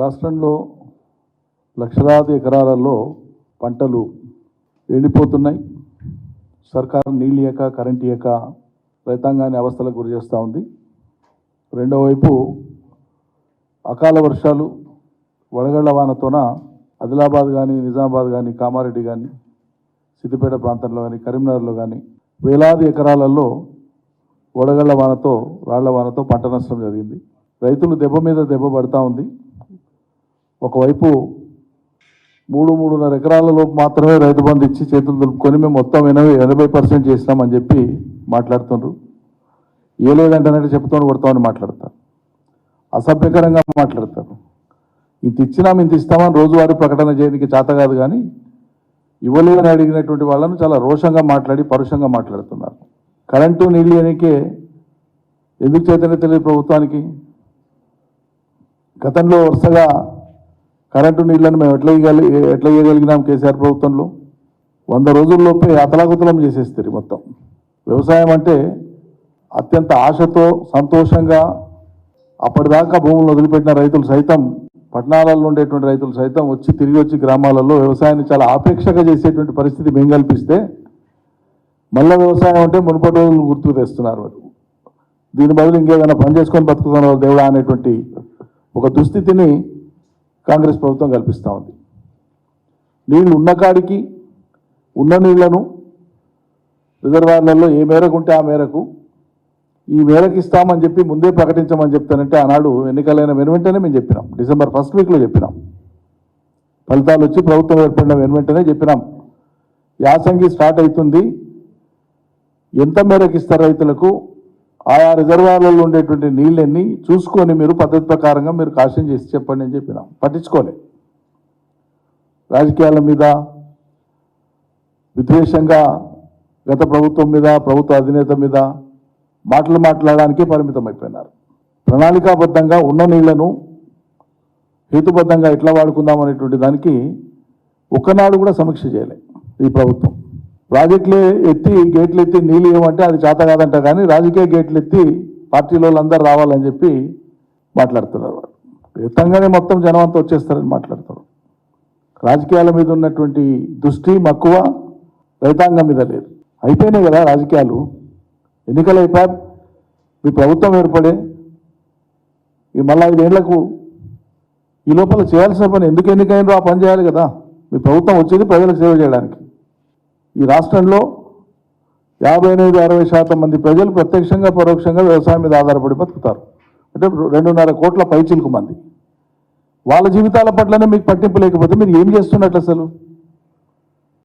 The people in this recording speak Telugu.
రాష్ట్రంలో లక్షలాది ఎకరాలలో పంటలు ఎండిపోతున్నాయి. సర్కారు నీళ్ళు ఇయ్యక కరెంట్ ఇయ్యక రైతాంగాన్ని అవస్థలకు గురి చేస్తూ ఉంది. రెండో వైపు అకాల వర్షాలు వడగళ్ళ వానతోన ఆదిలాబాద్ కానీ నిజామాబాద్ కానీ కామారెడ్డి కానీ సిద్దిపేట ప్రాంతంలో కానీ కరీంనగర్లో కానీ వేలాది ఎకరాలలో వడగళ్ళ వానతో రాళ్ళ వానతో పంట నష్టం జరిగింది. రైతులు దెబ్బ మీద దెబ్బ పడతా ఉంది. ఒకవైపు మూడు మూడున్నర ఎకరాల లోపు మాత్రమే రైతు బంధు ఇచ్చి చేతులు దులుపుకొని మేము మొత్తం ఎనభై ఎనభై పర్సెంట్ చేసినామని చెప్పి మాట్లాడుతుండ్రు. ఏ లేదంటే చెప్తాను కొడతామని మాట్లాడతారు. అసభ్యకరంగా మాట్లాడతారు. ఇంత ఇచ్చినా ఇంత ఇస్తామని రోజువారీ ప్రకటన చేయడానికి చేత కాదు కానీ ఇవ్వలేదని అడిగినటువంటి వాళ్ళను చాలా రోషంగా మాట్లాడి పరుషంగా మాట్లాడుతున్నారు. కరెంటు నీళ్ళు అనేకే ఎందుకు చేతనే తెలియదు ప్రభుత్వానికి? గతంలో వరుసగా కరెంటు నీళ్ళను మేము ఎట్లా ఇవ్వగలి ఎట్లా ఇవ్వగలిగినాం కేసీఆర్ ప్రభుత్వంలో? వంద రోజుల్లోపే అతలాకుతలం చేసేస్తారు మొత్తం. వ్యవసాయం అంటే అత్యంత ఆశతో సంతోషంగా అప్పటిదాకా భూములను వదిలిపెట్టిన రైతులు సైతం పట్టణాలలో ఉండేటువంటి రైతులు సైతం వచ్చి తిరిగి వచ్చి గ్రామాలలో వ్యవసాయాన్ని చాలా ఆపేక్షగా చేసేటువంటి పరిస్థితి మేము కల్పిస్తే మళ్ళీ వ్యవసాయం అంటే మునుపటి రోజులు గుర్తుకు తెస్తున్నారు వారు దీని బదులు ఇంకేదైనా పని చేసుకొని బతుకుతున్నారు దేవుడా అనేటువంటి ఒక దుస్థితిని కాంగ్రెస్ ప్రభుత్వం కల్పిస్తూ ఉంది. నీళ్ళు ఉన్న కాడికి ఉన్న నీళ్ళను రిజర్వాయర్లలో ఏ మేరకు ఉంటే ఆ మేరకు ఈ మేరకు ఇస్తామని చెప్పి ముందే ప్రకటించమని చెప్తానంటే ఆనాడు ఎన్నికలైన వెను వెంటనే మేము చెప్పినాం. డిసెంబర్ ఫస్ట్ వీక్లో చెప్పినాం. ఫలితాలు వచ్చి ప్రభుత్వం ఏర్పడిన వెను వెంటనే చెప్పినాం. యాసంగి స్టార్ట్ అవుతుంది. ఎంత మేరకు ఇస్తారు రైతులకు? ఆయా రిజర్వాయర్లలో ఉండేటువంటి నీళ్ళన్నీ చూసుకొని మీరు పద్ధతి ప్రకారంగా మీరు కాషన్ చేసి చెప్పండి అని చెప్పినాం. పట్టించుకోలే. రాజకీయాల మీద విద్వేషంగా గత ప్రభుత్వం మీద ప్రభుత్వ అధినేత మీద మాటలు మాట్లాడడానికి పరిమితం అయిపోయినారు ప్రణాళికాబద్ధంగా ఉన్న నీళ్ళను హేతుబద్ధంగా ఎట్లా వాడుకుందాం అనేటువంటి దానికి ఒక్కనాడు కూడా సమీక్ష చేయలే ఈ ప్రభుత్వం. ప్రాజెక్టులు ఎత్తి గేట్లు ఎత్తి నీళ్ళు ఇవ్వమంటే అది చేత కాదంట కానీ రాజకీయ గేట్లు ఎత్తి పార్టీలో అందరూ రావాలని చెప్పి మాట్లాడుతున్నారు వాళ్ళు. ఎత్తంగానే మొత్తం జనం అంతా వచ్చేస్తారని మాట్లాడతారు రాజకీయాల మీద ఉన్నటువంటి దృష్టి మక్కువ రైతాంగం మీద లేదు. అయిపోయినాయి కదా రాజకీయాలు. ఎన్నికలు అయిపోయి మీ ప్రభుత్వం ఏర్పడే ఈ మళ్ళీ ఐదేళ్ళకు ఈ లోపల చేయాల్సిన పని ఎందుకు ఎన్నికైనా ఆ పని చేయాలి కదా. మీ ప్రభుత్వం వచ్చేది ప్రజలకు సేవ చేయడానికి. ఈ రాష్ట్రంలో యాభై ఎనిమిది అరవై శాతం మంది ప్రజలు ప్రత్యక్షంగా పరోక్షంగా వ్యవసాయం మీద ఆధారపడి బతుకుతారు. అంటే రెండున్నర కోట్ల పైచిలుకు మంది. వాళ్ళ జీవితాల పట్లనే మీకు పట్టింపు లేకపోతే మీరు ఏం చేస్తున్నట్లు అసలు?